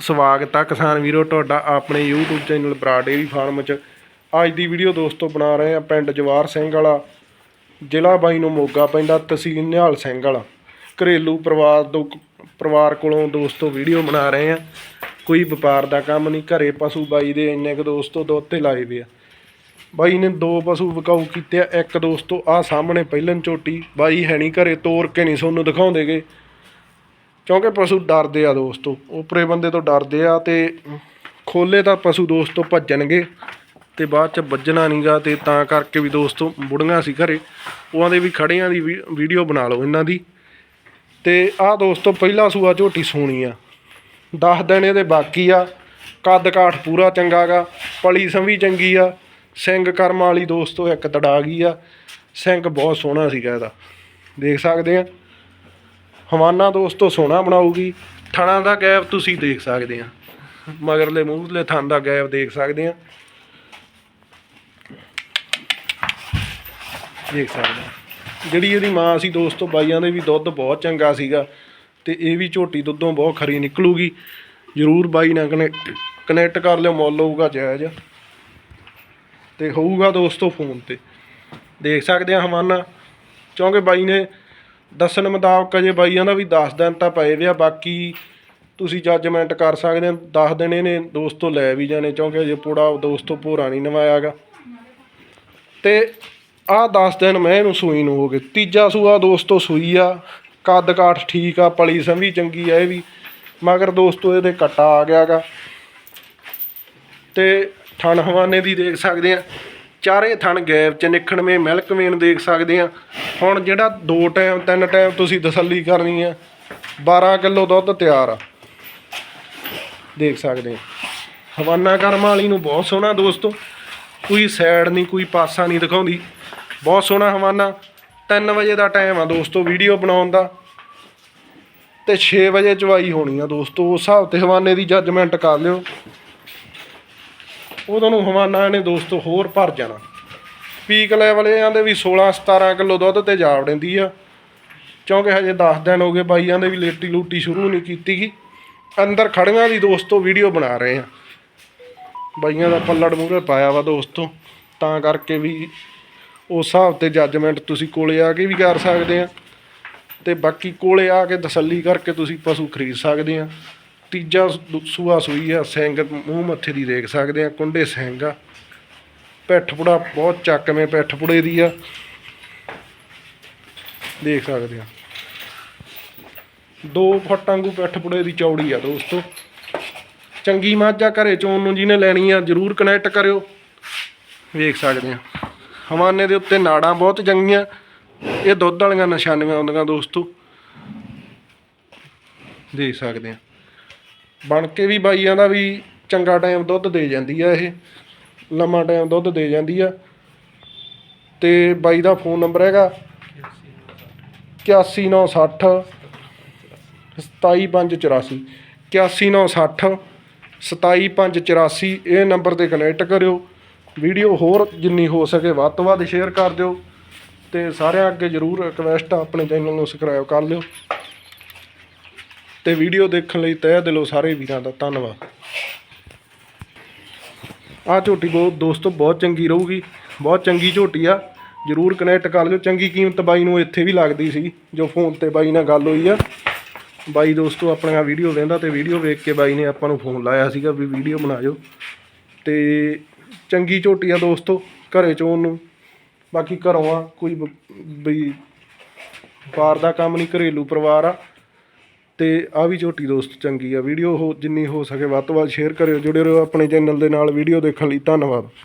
ਸਵਾਗਤ ਆ ਕਿਸਾਨ ਵੀਰੋ, ਤੁਹਾਡਾ ਆਪਣੇ YouTube ਚੈਨਲ ਬਰਾ ਡੇਰੀ ਫਾਰਮ 'ਚ। ਅੱਜ ਦੀ ਵੀਡੀਓ ਦੋਸਤੋ ਬਣਾ ਰਹੇ ਆ ਪਿੰਡ ਜਵਾਰ ਸਿੰਘ ਵਾਲਾ, ਜ਼ਿਲ੍ਹਾ ਬਾਈ ਨੂੰ ਮੋਗਾ ਪੈਂਦਾ ਤਹਿਸੀਲ ਨਿਹਾਲ ਸਿੰਘ ਵਾਲਾ। ਘਰੇਲੂ ਪਰਿਵਾਰ ਤੋਂ, ਪਰਿਵਾਰ ਕੋਲੋਂ ਦੋਸਤੋ ਵੀਡੀਓ ਬਣਾ ਰਹੇ ਆ। ਕੋਈ ਵਪਾਰ ਦਾ ਕੰਮ ਨਹੀਂ, ਘਰੇ ਪਸ਼ੂ ਬਾਈ ਦੇ ਇੰਨੇ ਕੁ ਦੋਸਤੋ ਦੁੱਧ ਤੇ ਲਾਏ ਵੇ ਆ। ਬਾਈ ਨੇ ਦੋ ਪਸ਼ੂ ਵਿਕਾਊ ਕੀਤੇ ਆ, ਇੱਕ ਦੋਸਤੋ ਆ ਸਾਹਮਣੇ ਪਹਿਲਨ ਝੋਟੀ ਬਾਈ ਹੈ ਨਹੀਂ ਘਰੇ, ਤੋਰ ਕੇ ਨਹੀਂ ਤੁਹਾਨੂੰ ਦਿਖਾਉਂਦੇਗੇ। ਕਿਉਂਕਿ ਪਸ਼ੂ ਡਰਦੇ ਆ ਦੋਸਤੋ, ਉਪਰੇ ਬੰਦੇ ਤੋਂ ਡਰਦੇ ਆ ਤੇ ਖੋਲੇ ਤਾਂ ਪਸ਼ੂ ਦੋਸਤੋ ਭੱਜਣਗੇ ਤੇ ਬਾਅਦ ਚ ਵੱਜਣਾ ਨਹੀਂਗਾ ਤੇ ਤਾਂ ਕਰਕੇ ਵੀ ਦੋਸਤੋ ਬੁੜੀਆਂ ਸੀ ਘਰੇ, ਉਹਾਂ ਦੇ ਵੀ ਖੜਿਆਂ ਦੀ ਵੀ- ਵੀਡੀਓ ਬਣਾ ਲਓ ਇਹਨਾਂ ਦੀ। ਤੇ ਆਹ ਦੋਸਤੋ ਪਹਿਲਾ ਸੂਆ ਝੋਟੀ ਸੋਣੀ ਆ। 10 ਦਿਨ ਇਹਦੇ ਬਾਕੀ ਆ, ਕੱਦ ਕਾਠ ਪੂਰਾ ਚੰਗਾ ਗਾ, ਪਲੀ ਸੰਵੀ ਚੰਗੀ ਆ, ਸਿੰਘ ਕਰਮ ਵਾਲੀ ਦੋਸਤੋ ਇੱਕ ਤੜਾ ਗਈ ਆ, ਸਿੰਘ ਬਹੁਤ ਸੋਹਣਾ ਸੀਗਾ ਇਹਦਾ। ਦੇਖ ਸਕਦੇ ਆ? ਹਵਾਨਾ ਦੋਸਤੋ ਸੋਹਣਾ ਬਣਾਉਗੀ ਥਣਾ ਦਾ ਗੈਪ ਤੁਸੀਂ ਦੇਖ ਸਕਦੇ ਆ। ਮਗਰਲੇ ਮੂਹਰਲੇ ਥਣ ਦਾ ਗੈਪ ਦੇਖ ਸਕਦੇ ਆ। ਦੇਖ ਸਕਦੇ ਆ। ਜਿਹੜੀ ਇਹਦੀ ਮਾਂ ਸੀ ਦੋਸਤੋ ਬਾਈਆਂ ਦੇ ਵੀ ਦੁੱਧ ਬਹੁਤ ਚੰਗਾ ਸੀਗਾ ਤੇ ਇਹ ਵੀ ਝੋਟੀ ਦੁੱਧੋਂ ਬਹੁਤ ਖਰੀ ਨਿਕਲੂਗੀ। ਜ਼ਰੂਰ ਬਾਈ ਨਾਲ ਕਨੈਕਟ ਕਨੈਕਟ ਕਰ ਲਿਓ, ਮੁੱਲ ਹੋਊਗਾ ਜਾਇਜ਼। ਤੇ ਹੋਊਗਾ ਦੋਸਤੋ ਫੋਨ ਤੇ। ਦੇਖ ਸਕਦੇ ਆ ਹਵਾਨਾ। ਕਿਉਂਕਿ ਬਾਈ ਨੇ ਦੱਸਣ ਮੁਤਾਬਕ ਅਜੇ ਬਾਈਆਂ ਦਾ ਵੀ 10 ਦਿਨ ਤਾਂ ਪਏ ਵੇ ਆ, ਬਾਕੀ ਤੁਸੀਂ ਜੱਜਮੈਂਟ ਕਰ ਸਕਦੇ ਹੋ 10 ਦਿਨ ਇਹਨੇ ਦੋਸਤੋ ਲੈ ਵੀ ਜਾਣੇ, ਕਿਉਂਕਿ ਅਜੇ ਪੂੜਾ ਦੋਸਤੋ ਭੋਰਾ ਨਹੀਂ ਨਵਾਇਆਗਾ। ਤੇ ਆਹ 10 ਦਿਨ ਮੈਂ ਇਹਨੂੰ ਸੂਈ ਨੂੰ ਹੋ ਗਏ। ਤੀਜਾ ਸੂਆ ਦੋਸਤੋ ਸੂਈ ਆ, ਕੱਦ ਕਾਠ ਠੀਕ ਆ, ਪਲੀ ਸੰਭੀ ਚੰਗੀ ਆ ਇਹ ਵੀ, ਮਗਰ ਦੋਸਤੋ ਇਹਦੇ ਕੱਟਾ ਆ ਗਿਆਗਾ। ਤੇ ਥਣ ਹਵਾਨੇ ਦੀ ਦੇਖ ਸਕਦੇ ਆ। ਚਾਰੇ ਥਣ ਗੈਪ ਚ ਨਿਖਣਵੇਂ ਮਿਲਕਵੇਨ ਦੇਖ ਸਕਦੇ ਆ। ਹੁਣ ਜਿਹੜਾ ਦੋ ਟਾਈਮ, ਤਿੰਨ ਟਾਈਮ ਤੁਸੀਂ ਤਸੱਲੀ ਕਰਨੀ ਆ 12 ਕਿਲੋ ਦੁੱਧ ਤਿਆਰ ਆ। ਦੇਖ ਸਕਦੇ ਆ। ਹਵਾਨਾ ਕਰਮ ਵਾਲੀ ਨੂੰ ਬਹੁਤ ਸੋਹਣਾ ਦੋਸਤੋ, ਕੋਈ ਸਾਈਡ ਨਹੀਂ, ਕੋਈ ਪਾਸਾ ਨਹੀਂ ਦਿਖਾਉਂਦੀ। ਬਹੁਤ ਸੋਹਣਾ ਹਵਾਨਾ। 3 ਵਜੇ ਦਾ ਟਾਈਮ ਆ ਦੋਸਤੋ ਵੀਡੀਓ ਬਣਾਉਣ ਦਾ। ਤੇ 6 ਵਜੇ ਚਵਾਈ ਹੋਣੀ ਆ ਦੋਸਤੋ, ਉਸ ਹਿਸਾਬ ਤੇ ਹਵਾਨੇ ਦੀ ਜੱਜਮੈਂਟ ਕਰ ਲਿਓ। ਉਦੋਂ ਨੂੰ ਹਵਾਨਾ ਨੇ ਦੋਸਤੋ ਹੋਰ ਭਰ ਜਾਣਾ। ਪੀਕ ਲੈਵਲ ਇਹਨਾਂ ਦੇ ਵੀ 16 17 ਕਿਲੋ ਦੁੱਧ ਤੇ ਜਾ ਵੜਦੀ ਆ। ਕਿਉਂਕਿ ਹਜੇ 10 ਦਿਨ ਹੋ ਗਏ ਬਾਈਆਂ ਦੇ ਵੀ ਲੇਟੀ ਲੂਟੀ ਸ਼ੁਰੂ ਨਹੀਂ ਕੀਤੀ ਗਈ ਅੰਦਰ ਖੜੀਆਂ ਦੀ ਦੋਸਤੋ ਵੀਡੀਓ ਬਣਾ ਰਹੇ ਆ। ਬਾਈਆਂ ਦਾ ਪੱਲੜ ਮੂਹਰੇ ਪਾਇਆ ਵਾ ਦੋਸਤੋ। ਤਾਂ ਕਰਕੇ ਵੀ ਉਸ ਹਿਸਾਬ ਤੇ ਜੱਜਮੈਂਟ ਤੁਸੀਂ ਕੋਲੇ ਆ ਕੇ ਵੀ ਕਰ ਸਕਦੇ ਆ। ਤੇ ਬਾਕੀ ਕੋਲੇ ਆ ਕੇ ਤਸੱਲੀ ਕਰਕੇ ਤੁਸੀਂ ਪਸ਼ੂ ਖਰੀਦ ਸਕਦੇ ਆ। ਤੀਜਾ ਸੂ- ਸੂਆ ਸੂਈ ਆ ਸਿੰਘ ਮੂੰਹ ਮੱਥੇ ਦੀ ਦੇਖ ਸਕਦੇ ਆ, ਕੁੰਡੇ ਸਿੰਘ ਆ। ਪਿੱਠ ਪੁੜਾ ਬਹੁਤ ਚੱਕਵੇਂ, ਪਿੱਠ ਪੁੜੇ ਦੀ ਆ। ਦੇਖ ਸਕਦੇ ਆ। ਦੋ ਫੁੱਟ ਵਾਂਗੂ ਪਿੱਠ ਪੁੜੇ ਦੀ ਚੌੜੀ ਆ ਦੋਸਤੋ। ਚੰਗੀ ਮਾਝਾ ਆ ਘਰੇ ਚੋਣ ਨੂੰ ਜਿਹਨੇ ਲੈਣੀ ਆ, ਜਰੂਰ ਕਨੈਕਟ ਕਰਿਓ। ਵੇਖ ਸਕਦੇ ਆ। ਹਵਾਨੇ ਦੇ ਉੱਤੇ ਨਾੜਾਂ ਬਹੁਤ ਚੰਗੀਆਂ। ਇਹ ਦੁੱਧ ਵਾਲੀਆਂ ਨਿਸ਼ਾਨੀਆਂ ਆਉਂਦੀਆਂ ਦੋਸਤੋ। ਦੇਖ ਸਕਦੇ ਆ। ਬਣ ਕੇ ਵੀ ਬਾਈਆਂ ਦਾ ਵੀ ਚੰਗਾ ਟਾਈਮ ਦੁੱਧ ਦੇ ਜਾਂਦੀ ਆ ਇਹ, ਲੰਮਾ ਟਾਈਮ ਦੁੱਧ ਦੇ ਜਾਂਦੀ ਆ। ਤੇ ਬਾਈ ਦਾ ਫੋਨ ਨੰਬਰ ਹੈਗਾ 81960 27584 81960 27584 ਇਹ ਨੰਬਰ ਤੇ ਕਨੈਕਟ ਕਰਿਓ। ਵੀਡੀਓ ਹੋਰ ਜਿੰਨੀ ਹੋ ਸਕੇ ਵੱਧ ਤੋਂ ਵੱਧ ਸ਼ੇਅਰ ਕਰ ਦਿਓ ਤੇ ਸਾਰਿਆਂ ਅੱਗੇ ਜਰੂਰ ਰਿਕਵੈਸਟ ਆ, ਆਪਣੇ ਚੈਨਲ ਨੂੰ ਸਬਸਕ੍ਰਾਈਬ ਕਰ ਲਿਓ। ਤੇ ਵੀਡੀਓ ਦੇਖਣ ਲਈ ਤਹਿ ਦਿਲੋਂ ਸਾਰੇ ਵੀਰਾਂ ਦਾ ਧੰਨਵਾਦ। ਆ ਝੋਟੀ ਬਹੁਤ ਦੋਸਤੋ, ਬਹੁਤ ਚੰਗੀ ਰਹੂਗੀ, ਬਹੁਤ ਚੰਗੀ ਝੋਟੀ ਆ। ਜਰੂਰ ਕਨੈਕਟ ਕਰ ਲਿਓ। ਚੰਗੀ ਕੀਮਤ ਬਾਈ ਨੂੰ ਇੱਥੇ ਵੀ ਲੱਗਦੀ ਸੀ, ਜੋ ਫੋਨ ਤੇ ਬਾਈ ਨਾਲ ਗੱਲ ਹੋਈ ਆ। ਬਾਈ ਦੋਸਤੋ ਆਪਣਾ ਵੀਡੀਓ ਵੇਂਦਾ ਤੇ ਵੀਡੀਓ ਵੇਖ ਕੇ ਬਾਈ ਨੇ ਆਪਾਂ ਨੂੰ ਫੋਨ ਲਾਇਆ ਸੀਗਾ ਵੀ ਵੀਡੀਓ ਬਣਾਇਓ। ਤੇ ਚੰਗੀ ਝੋਟੀ ਆ ਦੋਸਤੋ, ਘਰੇ ਚੋਂ ਨੂੰ ਬਾਕੀ ਘਰੋਂ ਆ, ਕੋਈ ਬ- ਬਈ ਬਾਹਰ ਦਾ ਕੰਮ ਨਹੀਂ, ਘਰੇਲੂ ਪਰਿਵਾਰ ਆ। ਅਤੇ ਆਹ ਵੀ ਝੋਟੀ ਦੋਸਤ ਚੰਗੀ ਆ, ਵੀਡੀਓ ਹੋ ਜਿੰਨੀ ਹੋ ਸਕੇ ਵੱਧ ਤੋਂ ਵੱਧ ਸ਼ੇਅਰ ਕਰਿਓ, ਜੁੜੇ ਰਹੋ ਆਪਣੇ ਚੈਨਲ ਦੇ ਨਾਲ, ਵੀਡੀਓ ਦੇਖਣ ਲਈ ਧੰਨਵਾਦ।